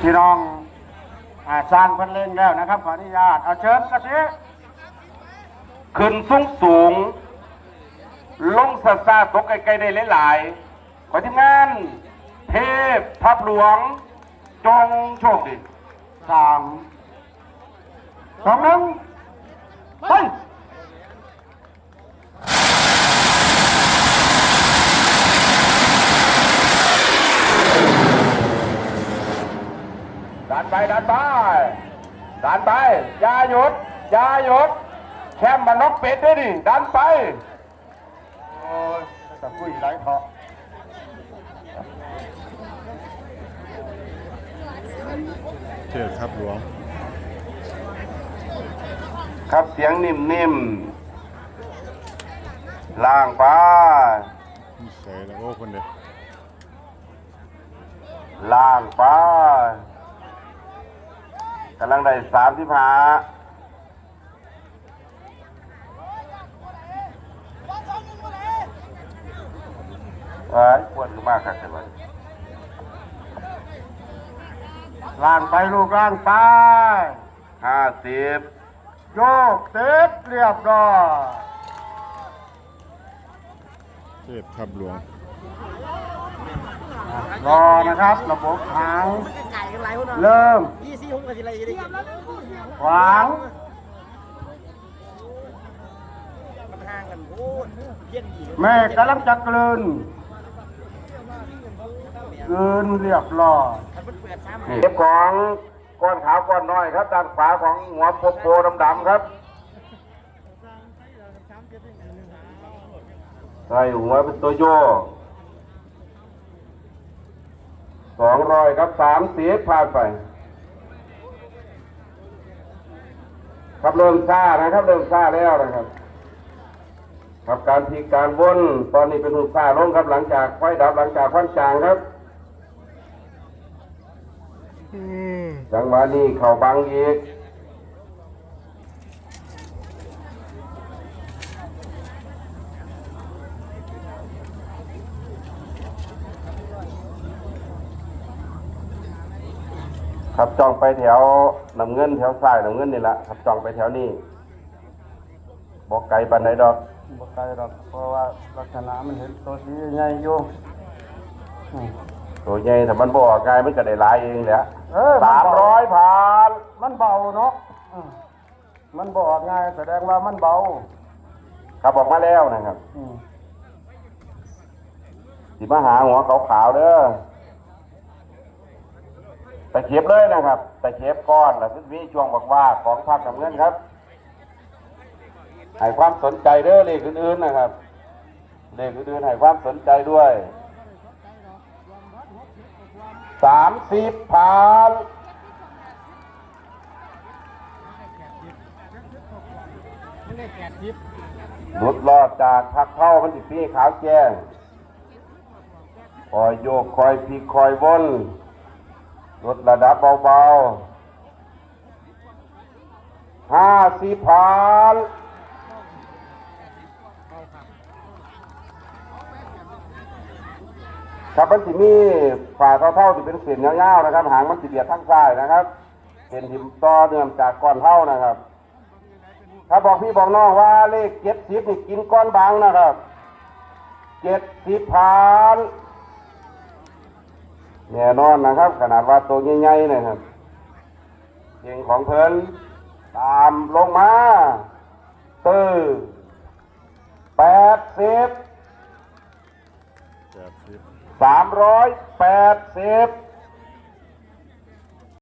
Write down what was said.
พี่น้องอาสร้างเพันเล่งแล้วนะครับ ขออนุญาตเอาเชิญกระเชขึ้นสูงสูง ลงซาซาตกไกลๆได้หลายๆขอทีมงาน เทพทับหลวง จงโชคดีสามสองหนึ่งไป ดัน ไปดันไปดันไปอย่าหยุดอย่าหยุดแคมมันนกเป็ดด้วยดิดันไปโอ้ยจะคุยไรเถาะเทพทับหลวง ครับเสียงนิ่มๆล่างไปใส่แล้วโอ้คนเดียวล่างไป กำลังได้สามสิบห้าเอ้ยปวดมากครับใช่ไหมล่างไปลูกล่างไปห้าสิบโยกเต็บเรียบร้อยเทพทับหลวง รอนะครับระบบหางไก่กันหลายคนเนาะเริ่มยี่สี่หกกันทีไรจะได้ยินขวางมันห่างกันโอ้ยเพี้ยนอีกแม่กำลังจะกลืนกลืนเรียบร้อยถ้าเปิดเปิดซ้ำเก็บของก้อนขาวก้อนน้อยครับด้านขวาของหัวโปโปดำๆครับใส่หัวเป็นตัวโย สองร้อยครับสามสีผ่านไป ครับเริ่มซ่านะครับเริ่มซ่าแล้วนะครับ ครับการทีการวนตอนนี้เป็นหุบซ่าลงครับหลังจากไฟดับหลังจากควันจางครับจังหวะนี้เข่าบังอีก ขับจองไปแถวน้ำเงินแถวซ้ายน้ำเงินนี่แหละขับจองไปแถวนี้บอกไกลปันไหนดอกบ่ไกลหรอกเพราะว่าลักษณะมันเห็นตัวสีใหญ่อยู่อืมตัวใหญ่แต่มันบอกไกลมันก็ได้หลายเองแหละเออสามร้อยผ่านมันเบาเนาะอืมมันบอกง่ายแสดงว่ามันเบาขับออกมาแล้วนะครับอืมสิมาหาหัวขาวๆเด้อ ตะเข็บเลยนะครับตะเข็บก้อนแล้วก็มีช่วงบอกว่าของภาคน้ำเงินครับให้ความสนใจเด้อเลขอื่นๆนะครับเลขอื่นๆให้ความสนใจด้วยสามสิบผ่านหลุดรอดจากพักเข้ามันสิพี่ขาวแจ้งคอยโยกคอยพลิกคอยวน ลดระดับเบาๆห้าสิบผ่านครับมันสิมีฝ่าเท่าๆที่เป็นเส้นยาวๆนะครับ หางมันสิเบียดทั้งซ้ายนะครับเป็นทิมต่อเนื่องจากก้อนเท่านะครับ ถ้าบอกพี่บอกน้องว่าเลขเจ็ดสิบนี่กินก้อนบางนะครับเจ็ดสิบผ่าน แน่นอนนะครับ ขนาดว่าตัวใหญ่ๆนะครับเก่งของเพิ่นตามลงมาตื้อแปดสิบแปดสิบสามร้อยแปดสิบ